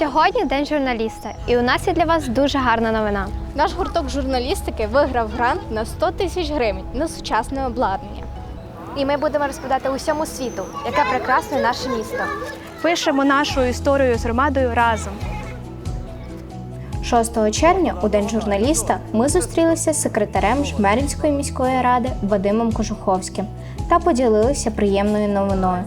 Сьогодні день журналіста, і у нас є для вас дуже гарна новина. Наш гурток журналістики виграв грант на 100 тисяч гривень на сучасне обладнання. І ми будемо розповідати усьому світу, яке прекрасне наше місто. Пишемо нашу історію з громадою разом. 6 червня, у День журналіста, ми зустрілися з секретарем Жмеринської міської ради Вадимом Кожуховським та поділилися приємною новиною.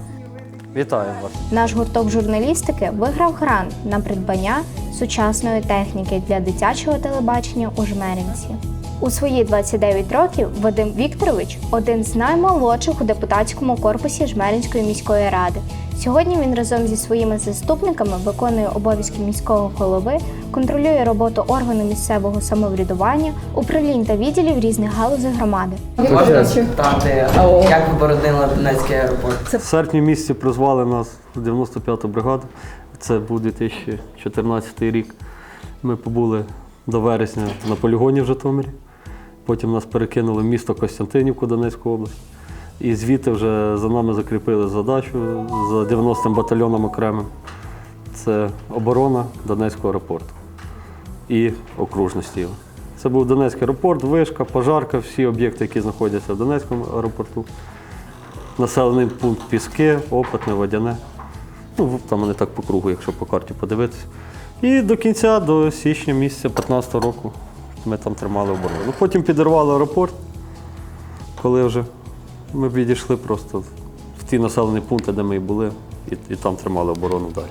Вітаю вас. Наш гурток журналістики виграв грант на придбання сучасної техніки для дитячого телебачення у Жмеринці. У свої 29 років Вадим Вікторович один з наймолодших у депутатському корпусі Жмеринської міської ради. Сьогодні він разом зі своїми заступниками виконує обов'язки міського голови, контролює роботу органу місцевого самоврядування, управлінь та відділів різних галузей громади. Можна спитати, як ви боронили Донецький аеропорт? В серпні місяці призвали нас в 95-ту бригаду. Це був 2014 рік. Ми побули до вересня на полігоні в Житомирі. Потім нас перекинули в місто Костянтинівку Донецьку область. І звідти вже за нами закріпили задачу за 90-м батальйоном окремим. Це оборона Донецького аеропорту і окружності. Це був Донецький аеропорт, вишка, пожарка, всі об'єкти, які знаходяться в Донецькому аеропорту. Населений пункт Піски, Опитне, Водяне. Ну, там вони так по кругу, якщо по карті подивитися. І до кінця, до січня місяця 15 року ми там тримали оборону. Ну, потім підірвали аеропорт, коли вже ми відійшли просто в ті населені пункти, де ми і були, і, і там тримали оборону далі.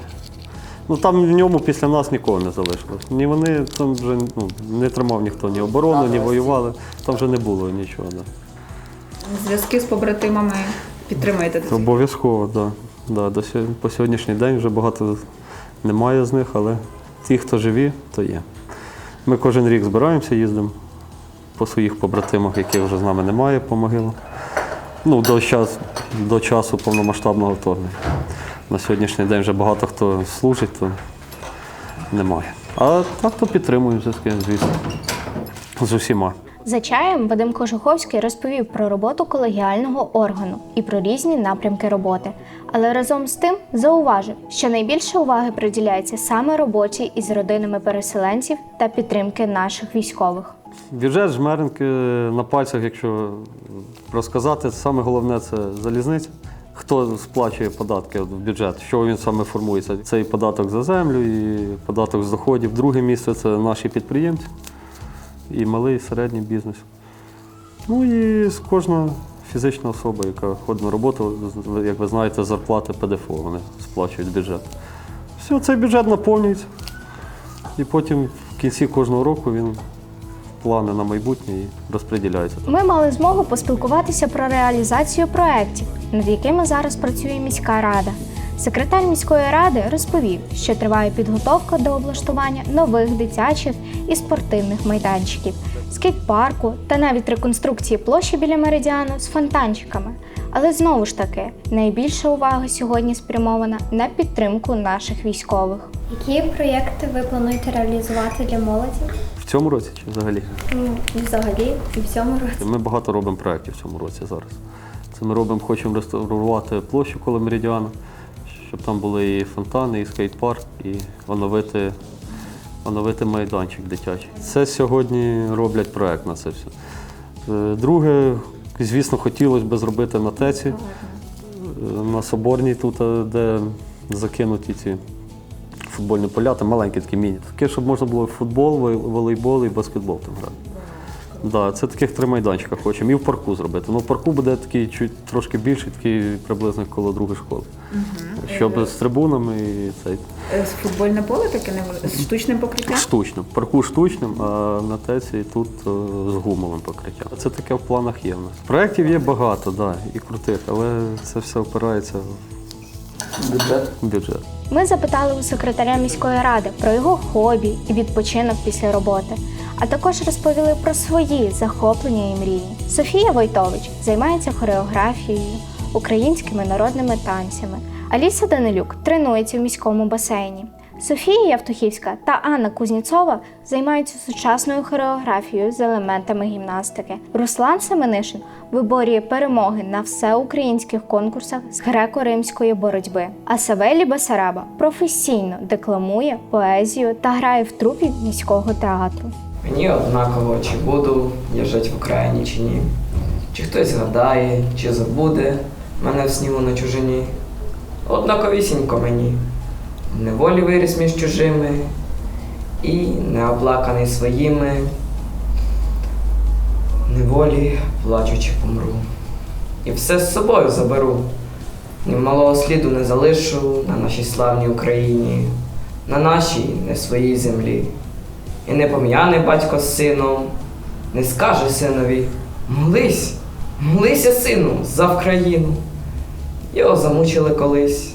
Ну там в ньому після нас нікого не залишилось. Ні вони там вже ну, не тримав ніхто ні оборону, ні воювали. Там вже не було нічого. Да. Зв'язки з побратимами підтримуєте обов'язково, так. Да. Да, по сьогоднішній день вже багато немає з них, але ті, хто живі, то є. Ми кожен рік збираємося, їздимо по своїх побратимах, яких вже з нами немає по могилам. Ну, до, час, до часу повномасштабного вторгнення. На сьогоднішній день вже багато хто служить, то немає. А так то підтримуємо зв'язки, звісно. З усіма. За чаєм Вадим Кожуховський розповів про роботу колегіального органу і про різні напрямки роботи. Але разом з тим зауважив, що найбільше уваги приділяється саме роботі із родинами переселенців та підтримки наших військових. Бюджет жмеренки на пальцях, якщо розказати, саме головне це залізниця. Хто сплачує податки в бюджет, що він саме формується? Це і податок за землю, і податок з доходів. Друге місце це наші підприємці, і малий, і середній бізнес. Ну і кожна фізична особа, яка ходить на роботу, як ви знаєте, зарплати ПДФО вони сплачують бюджет. Все, цей бюджет наповнюється. І потім в кінці кожного року він плани на майбутнє і розподіляється. Ми мали змогу поспілкуватися про реалізацію проєктів, над якими зараз працює міська рада. Секретар міської ради розповів, що триває підготовка до облаштування нових дитячих і спортивних майданчиків, скейт-парку та навіть реконструкції площі біля меридіану з фонтанчиками. Але знову ж таки, найбільша увага сьогодні спрямована на підтримку наших військових. Які проєкти ви плануєте реалізувати для молоді? Цьому році чи взагалі? Ну, і взагалі, і в цьому році. Ми багато робимо проєктів в цьому році зараз. Це ми робимо, хочемо реставрувати площу коло меридіану, щоб там були і фонтани, і скейт-парк, і оновити, оновити майданчик дитячий. Це сьогодні роблять проєкт на це все. Е, Друге, звісно, хотілося б зробити на ТЕЦі, е, на Соборній, тут, е, де закинуті ці футбольні поля, там маленькі такі міні. Таке, щоб можна було футбол, вол- волейбол і баскетбол там грати. Да, це таких три майданчика хочемо. І в парку зробити. Ну, в парку буде такий чуть трошки більший, такий приблизно коло другої школи. Щоб з трибунами і цей Е, Футбольне поле таке невелике, з штучним покриттям? штучним. Парку штучним, а на теці тут е, з гумовим покриттям. Це таке в планах є в нас. Проєктів є багато, да, і крутих, але це все опирається Бюджет? бюджет. Ми запитали у секретаря міської ради про його хобі і відпочинок після роботи, а також розповіли про свої захоплення і мрії. Софія Войтович займається хореографією, українськими народними танцями. Аліса Данилюк тренується в міському басейні. Софія Явтухівська та Анна Кузніцова займаються сучасною хореографією з елементами гімнастики. Руслан Семенишин виборює перемоги на всеукраїнських конкурсах з греко-римської боротьби. А Савелі Басараба професійно декламує поезію та грає в трупі міського театру. Мені однаково, чи буду я жити в Україні, чи ні. Чи хтось згадає, чи забуде мене в снігу на чужині. Однаковісінько мені. Неволі виріс між чужими і неоплаканий своїми. Неволі плачучи помру. І все з собою заберу. Ні малого сліду не залишу на нашій славній Україні, на нашій не своїй землі. І не пом'яне батько з сином, не скаже синові Молись, молися, сину, за Вкраїну. Його замучили колись.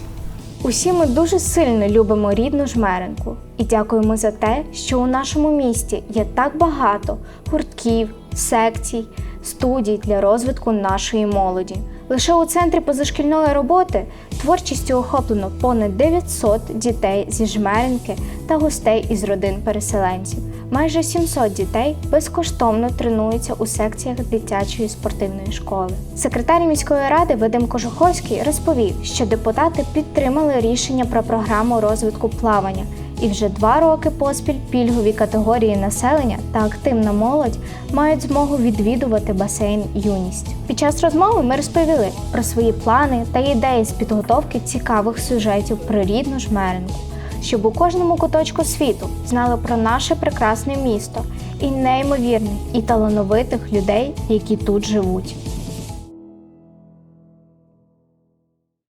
Усі ми дуже сильно любимо рідну жмеренку і дякуємо за те, що у нашому місті є так багато гуртків, секцій, студій для розвитку нашої молоді. Лише у центрі позашкільної роботи творчістю охоплено понад 900 дітей зі жмеренки та гостей із родин переселенців. Майже 700 дітей безкоштовно тренуються у секціях дитячої спортивної школи. Секретар міської ради Вадим Кожуховський розповів, що депутати підтримали рішення про програму розвитку плавання. І вже два роки поспіль пільгові категорії населення та активна молодь мають змогу відвідувати басейн Юність. Під час розмови ми розповіли про свої плани та ідеї з підготовки цікавих сюжетів про рідну жмеренку, щоб у кожному куточку світу знали про наше прекрасне місто і неймовірних і талановитих людей, які тут живуть.